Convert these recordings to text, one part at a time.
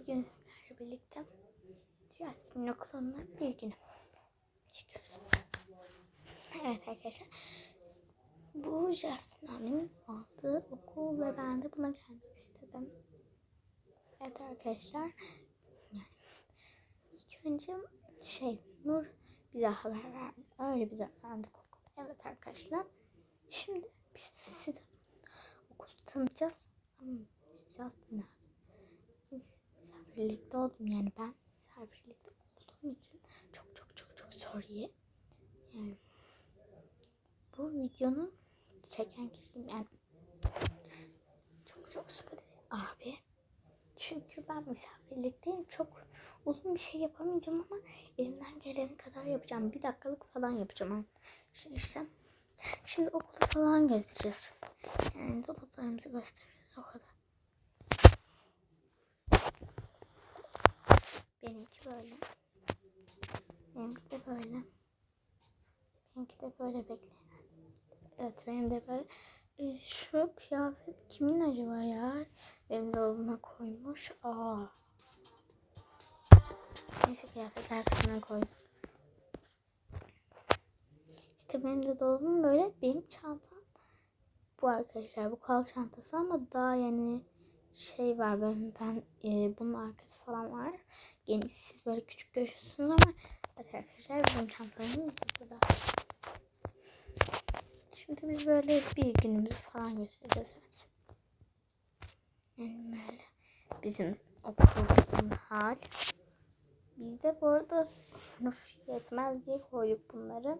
Bugün sizlerle birlikte Jasmine okulunda bir günü çıkıyoruz. Evet arkadaşlar. Bu Jasmine aldığı okul ve ben de buna gelmek istedim. Evet arkadaşlar. Yani ilk önce şey Nur bize haber verdi. Öyle bize öğrendik okul. Evet arkadaşlar. Şimdi biz size okulu tanıtacağız. Ama Jasmine abi biz misafirlikte oldum yani ben misafirlikte olduğum için çok çok çok çok sorry. Yani bu videonun çeken kişiyim yani çok çok sorry abi. Çünkü ben misafirlikteyim. Çok uzun bir şey yapamayacağım ama elimden geleni kadar yapacağım. Bir dakikalık falan yapacağım. Şey işte. Şimdi okulu falan gezdireceğiz. Yani dolaplarımızı göstereceğiz o kadar. Benimki böyle. Benimki de böyle. Benimki de böyle bekleyin. Evet benim de böyle. Ee, şu kıyafet kimin acaba ya? Benim dolabıma koymuş. Aa. Neyse kıyafetler kısmına koydum. İşte benim de dolabım böyle. Benim çantam bu arkadaşlar. Bu kal çantası ama daha yani şey var ben, ben e, bunun arkası falan var. Geniş siz böyle küçük görüyorsunuz ama evet arkadaşlar bizim çantalarımız burada. Şimdi biz böyle bir günümüzü falan göstereceğiz evet. Yani böyle bizim okulun hal. Biz de bu arada sınıf yetmez diye koyduk bunları.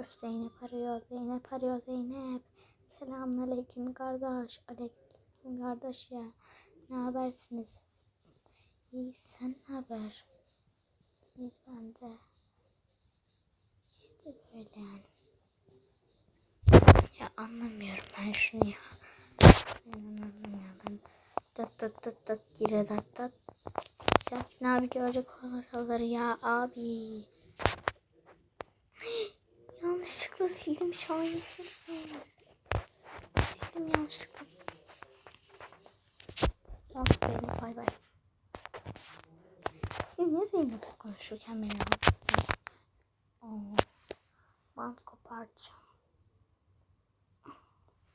Öf Zeynep arıyor, Zeynep arıyor, Zeynep. Selamünaleyküm kardeş. Aleyküm kardeş ya. Ne habersiniz? İyi sen ne haber? İyiyiz ben de. İşte böyle yani. Ya anlamıyorum ben şunu ya. Ben anlamıyorum ya ben. Tat tat tat tat gire tat tat. Justin abi görecek oraları ya abi. Yanlışlıkla sildim şahinsini. Sildim yanlışlıkla. Tamam Zeynep bay bay. Siz niye Zeynep'le konuşurken beni aldınız? Oo. Bant kopartacağım.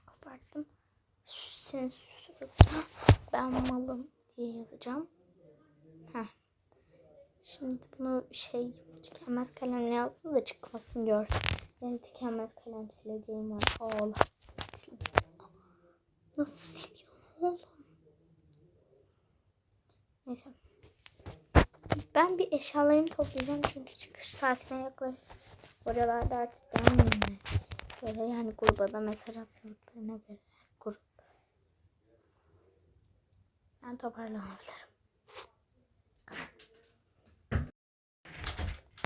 Koparttım. Senin suratına ben malım diye yazacağım. Heh. Şimdi bunu şey tükenmez kalemle yazsın da çıkmasın gör. Benim tükenmez kalem sileceğim var. Oğlum. Nasıl siliyorum oğlum? Neyse. Ben bir eşyalarımı toplayacağım çünkü çıkış saatine yaklaştı. Oralarda artık gelmiyor. Böyle yani gruba da mesaj atmadıklarına göre grup. Ben toparlanabilirim.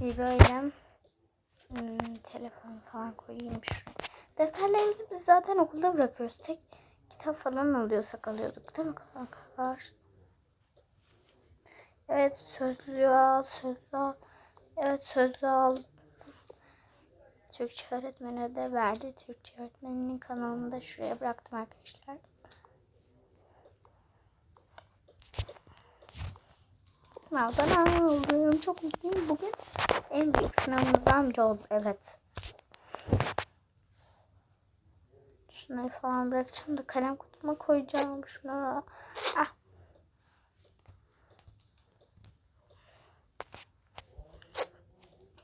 Bir böyle hmm, telefon falan koyayım şuraya. Defterlerimizi biz zaten okulda bırakıyoruz. Tek kitap falan alıyorsak alıyorduk değil mi kankalar? Evet sözlüğü al, sözlüğü al. Evet sözlüğü al. Türkçe öğretmeni ödev verdi. Türkçe öğretmeninin kanalını da şuraya bıraktım arkadaşlar. Sınavdan aldım. Çok mutluyum. Bugün en büyük sınavımızdan biri oldu. Evet. Şunları falan bırakacağım da kalem kutuma koyacağım. Şunları. Ah.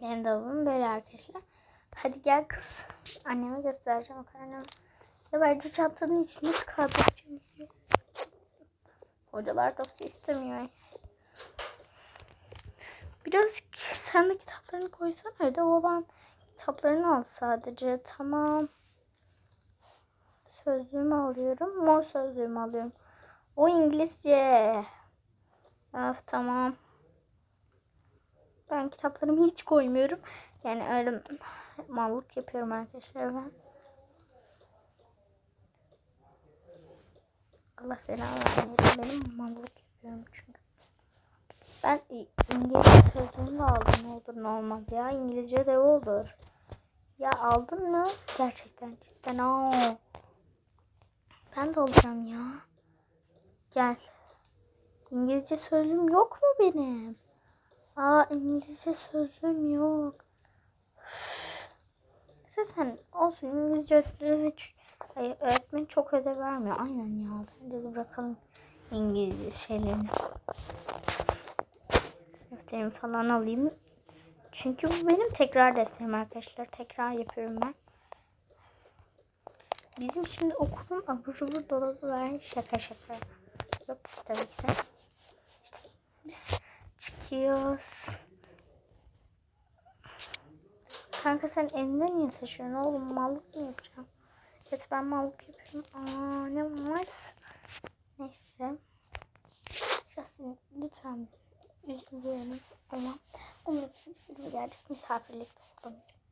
Benim dolabım böyle arkadaşlar. Hadi gel kız. Anneme göstereceğim anneme. Ya bence çantanın içinde çıkartacağım. Hocalar dosya istemiyor. Biraz sen de kitaplarını koysana öyle olan kitaplarını al sadece. Tamam. Sözlüğümü alıyorum. Mor sözlüğümü alıyorum. O İngilizce. Öf tamam. Ben kitaplarımı hiç koymuyorum. Yani öyle mallık yapıyorum arkadaşlar ben. Allah vermesin. Benim mallık yapıyorum çünkü. Ben İngilizce sözlüğünü de aldım. Ne olur ne olmaz ya. İngilizce de olur. Ya aldın mı? Gerçekten cidden. Aa. Ben de olacağım ya. Gel. İngilizce sözlüğüm yok mu benim? Aa İngilizce sözlüğüm yok. Zaten olsun İngilizce ödevi Hayır, öğretmen çok ödev vermiyor. Aynen ya. Bence de bırakalım İngilizce şeylerini. Defterimi falan alayım. Çünkü bu benim tekrar defterim arkadaşlar. Tekrar yapıyorum ben. Bizim şimdi okulun abur cubur dolabı var. Şaka şaka. Yok tabii ki de. İşte biz çıkıyoruz. Kanka sen elinde niye taşıyorsun oğlum? Mallık mı yapacağım? Evet ben mallık yapıyorum. Aa ne var? Neyse. Justin lütfen üzülüyorum ama umarım misafirlikte olduğum için